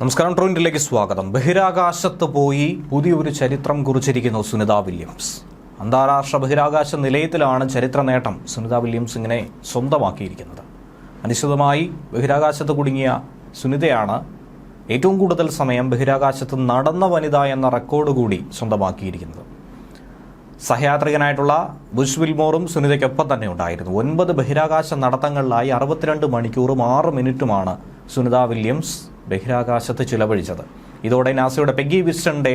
നമസ്കാരം ട്രോയിന്റിലേക്ക് സ്വാഗതം. ബഹിരാകാശത്ത് പോയി പുതിയൊരു ചരിത്രം കുറിച്ചിരിക്കുന്നു സുനിത വില്യംസ്. അന്താരാഷ്ട്ര ബഹിരാകാശ നിലയത്തിലാണ് ചരിത്ര നേട്ടം സുനിത വില്യംസ് സ്വന്തമാക്കിയിരിക്കുന്നത്. അനിശ്ചിതമായി ബഹിരാകാശത്ത് കുടുങ്ങിയ സുനിതയാണ് ഏറ്റവും കൂടുതൽ സമയം ബഹിരാകാശത്ത് നടന്ന വനിത എന്ന റെക്കോർഡ് കൂടി സ്വന്തമാക്കിയിരിക്കുന്നത്. സഹയാത്രികനായിട്ടുള്ള ബുഷ് വിൽമോറും സുനിതയ്ക്കൊപ്പം തന്നെ ഉണ്ടായിരുന്നു. ഒൻപത് ബഹിരാകാശ നടത്തങ്ങളിലായി അറുപത്തിരണ്ട് മണിക്കൂറും ആറ് മിനിറ്റുമാണ് സുനിത വില്യംസ് ബഹിരാകാശത്ത് ചിലവഴിച്ചത്. ഇതോടെ നാസയുടെ പെഗി വിസ്റ്റന്റെ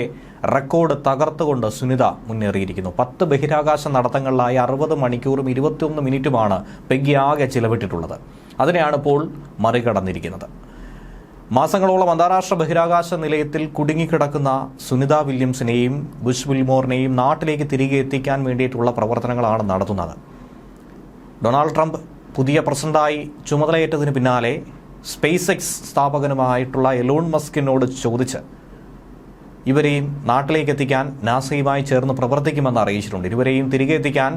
റെക്കോർഡ് തകർത്തുകൊണ്ട് സുനിത മുന്നേറിയിരിക്കുന്നു. പത്ത് ബഹിരാകാശ നടത്തങ്ങളിലായി അറുപത് മണിക്കൂറും ഇരുപത്തിയൊന്ന് മിനിറ്റുമാണ് പെഗി ആകെ ചിലവിട്ടിട്ടുള്ളത്. അതിനെയാണ് ഇപ്പോൾ മറികടന്നിരിക്കുന്നത്. മാസങ്ങളോളം അന്താരാഷ്ട്ര ബഹിരാകാശ നിലയത്തിൽ കുടുങ്ങിക്കിടക്കുന്ന സുനിത വില്യംസിനെയും ബുഷ് വിൽമോറിനെയും നാട്ടിലേക്ക് തിരികെ എത്തിക്കാൻ വേണ്ടിയിട്ടുള്ള പ്രവർത്തനങ്ങളാണ് നടത്തുന്നത്. ഡൊണാൾഡ് ട്രംപ് പുതിയ പ്രസിഡന്റായി ചുമതലയേറ്റതിന് പിന്നാലെ സ്പേസ് എക്സ് സ്ഥാപകനുമായിട്ടുള്ള എലോൺ മസ്കിനോട് ചോദിച്ച് ഇവരെയും നാട്ടിലേക്ക് എത്തിക്കാൻ നാസയുമായി ചേർന്ന് പ്രവർത്തിക്കുമെന്ന് അറിയിച്ചിട്ടുണ്ട്. ഇരുവരെയും തിരികെ എത്തിക്കാൻ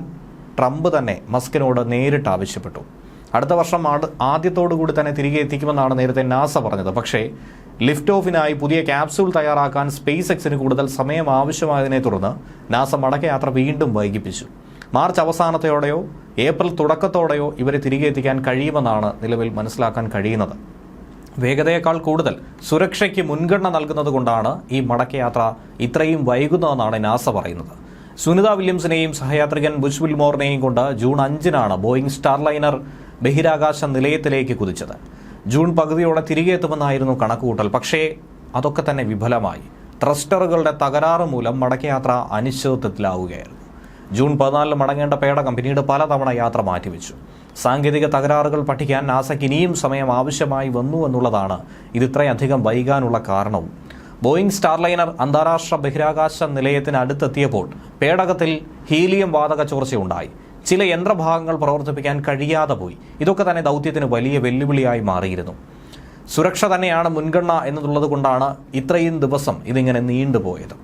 ട്രംപ് തന്നെ മസ്കിനോട് നേരിട്ട് ആവശ്യപ്പെട്ടു. അടുത്ത വർഷം ആദ്യത്തോടു കൂടി തന്നെ തിരികെ എത്തിക്കുമെന്നാണ് നേരത്തെ നാസ പറഞ്ഞത്. പക്ഷേ ലിഫ്റ്റ് ഓഫിനായി പുതിയ ക്യാപ്സ്യൂൾ തയ്യാറാക്കാൻ സ്പേസ് എക്സിന് കൂടുതൽ സമയം ആവശ്യമായതിനെ തുടർന്ന് നാസ മടക്കയാത്ര വീണ്ടും വൈകിപ്പിച്ചു. മാർച്ച് അവസാനത്തോടെയോ ഏപ്രിൽ തുടക്കത്തോടെയോ ഇവരെ തിരികെ എത്തിക്കാൻ കഴിയുമെന്നാണ് നിലവിൽ മനസ്സിലാക്കാൻ കഴിയുന്നത്. വേഗതയേക്കാൾ കൂടുതൽ സുരക്ഷയ്ക്ക് മുൻഗണന നൽകുന്നതുകൊണ്ടാണ് ഈ മടക്കയാത്ര ഇത്രയും വൈകുന്നതെന്നാണ് നാസ പറയുന്നത്. സുനിത വില്യംസിനെയും സഹയാത്രികൻ ബുഷ് വിൽമോറിനെയും കൊണ്ട് ജൂൺ അഞ്ചിനാണ് ബോയിങ് സ്റ്റാർലൈനർ ബഹിരാകാശ നിലയത്തിലേക്ക് കുതിച്ചത്. ജൂൺ പകുതിയോടെ തിരികെ എത്തുമെന്നായിരുന്നു കണക്കുകൂട്ടൽ. പക്ഷേ അതൊക്കെ തന്നെ വിഫലമായി. ത്രസ്റ്ററുകളുടെ തകരാറ് മൂലം മടക്കയാത്ര അനിശ്ചിതത്വത്തിലാവുകയായിരുന്നു. ജൂൺ പതിനാലിന് മടങ്ങേണ്ട പേടകം പിന്നീട് പലതവണ യാത്ര മാറ്റിവെച്ചു. സാങ്കേതിക തകരാറുകൾ പഠിക്കാൻ നാസയ്ക്ക് ഇനിയും സമയം ആവശ്യമായി വന്നു എന്നുള്ളതാണ് ഇതിത്രയധികം വൈകാനുള്ള കാരണവും. ബോയിങ് സ്റ്റാർലൈനർ അന്താരാഷ്ട്ര ബഹിരാകാശ നിലയത്തിന് അടുത്തെത്തിയപ്പോൾ പേടകത്തിൽ ഹീലിയം വാതക ചോർച്ചയുണ്ടായി. ചില യന്ത്രഭാഗങ്ങൾ പ്രവർത്തിപ്പിക്കാൻ കഴിയാതെ പോയി. ഇതൊക്കെ തന്നെ ദൗത്യത്തിന് വലിയ വെല്ലുവിളിയായി മാറിയിരുന്നു. സുരക്ഷ തന്നെയാണ് മുൻഗണന എന്നുള്ളത് കൊണ്ടാണ് ഇത്രയും ദിവസം ഇതിങ്ങനെ നീണ്ടുപോയത്.